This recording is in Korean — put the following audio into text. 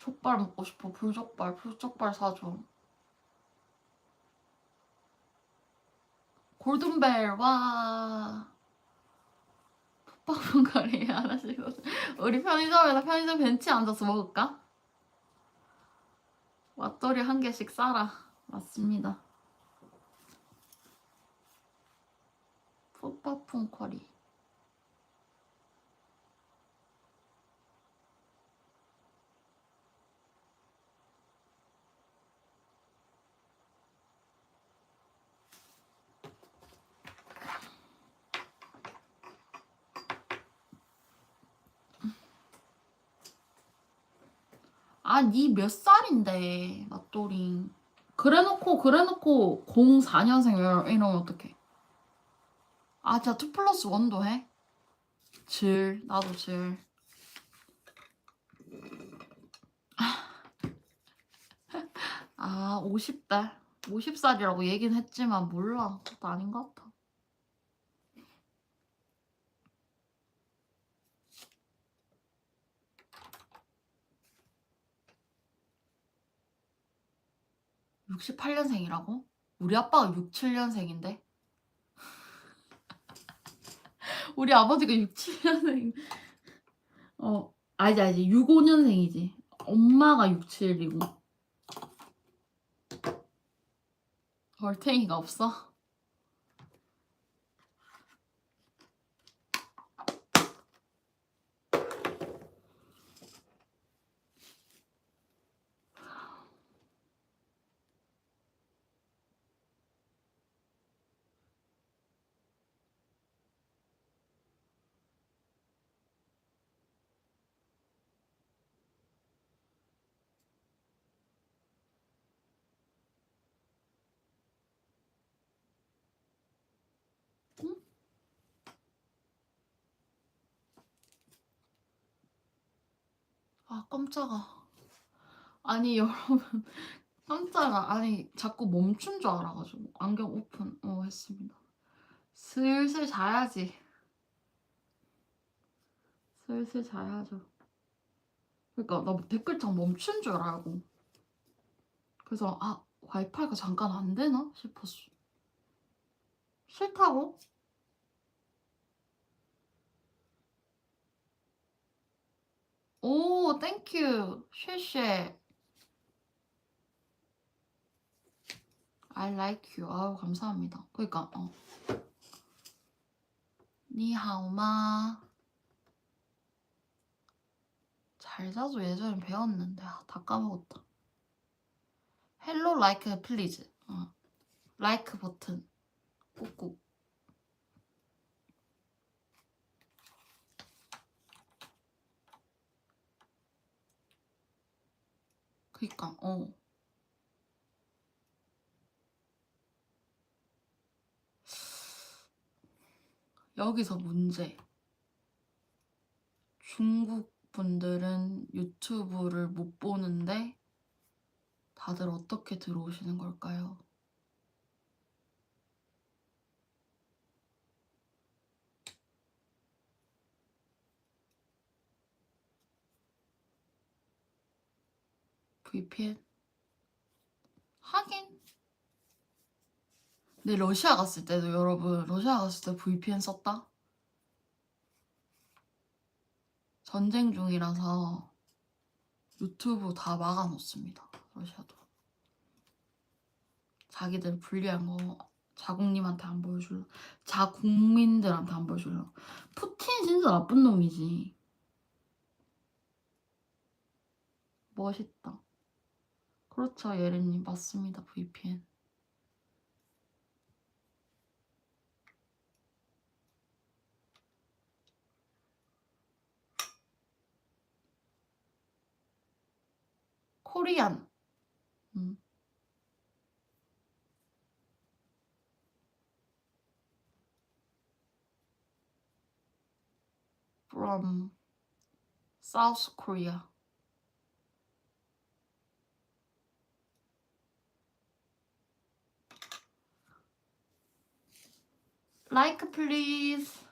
족발 먹고 싶어. 불족발, 불족발 사줘. 골든벨 와. 풋밥은 거리 하나씩. 우리 편의점에서 편의점 벤치에 앉아서 먹을까? 왓돌이 한 개씩 싸라. 맞습니다. 풋밥은 거리. 아, 니 몇 살인데, 맞돌이. 그래놓고, 그래놓고, 04년생 이러면 어떡해. 아, 진짜 2 플러스 1도 해? 질, 나도 질. 아, 50대. 50살이라고 얘기는 했지만, 몰라. 그것도 아닌 것 같아. (68년생이라고) 우리 아빠가 (67년생인데) 우리 아버지가 67년생. 어, 아니지, 아니지. 65년생이지. 엄마가 67이고. 얼탱이가 없어? 아, 깜짝아. 아니, 여러분. 깜짝아. 아니, 자꾸 멈춘 줄 알아가지고. 안경 오픈, 어, 했습니다. 슬슬 자야지. 슬슬 자야죠. 그러니까 나 댓글창 멈춘 줄 알고. 그래서 아 와이파이가 잠깐 안 되나 싶었어. 싫다고? 오, 땡큐. 쉐쉐. I like you. 아우, 감사합니다. 그러니까 어. 니하오마. 잘 자죠. 예전에 배웠는데 아, 다 까먹었다. 헬로 라이크 플리즈. 어. 라이크 버튼 꾹꾹. 그니까 어. 여기서 문제. 중국 분들은 유튜브를 못 보는데 다들 어떻게 들어오시는 걸까요? VPN? 하긴. 근데 러시아 갔을 때도 여러분, 러시아 갔을 때 VPN 썼다? 전쟁 중이라서 유튜브 다 막아놓습니다. 러시아도. 자기들 불리한 거 자국님한테 안 보여줄러. 자국민들한테 안 보여줄러. 푸틴 진짜 나쁜 놈이지. 멋있다. 그렇죠, 예린님. 맞습니다, VPN. 코리안. 음. from South Korea. Like please.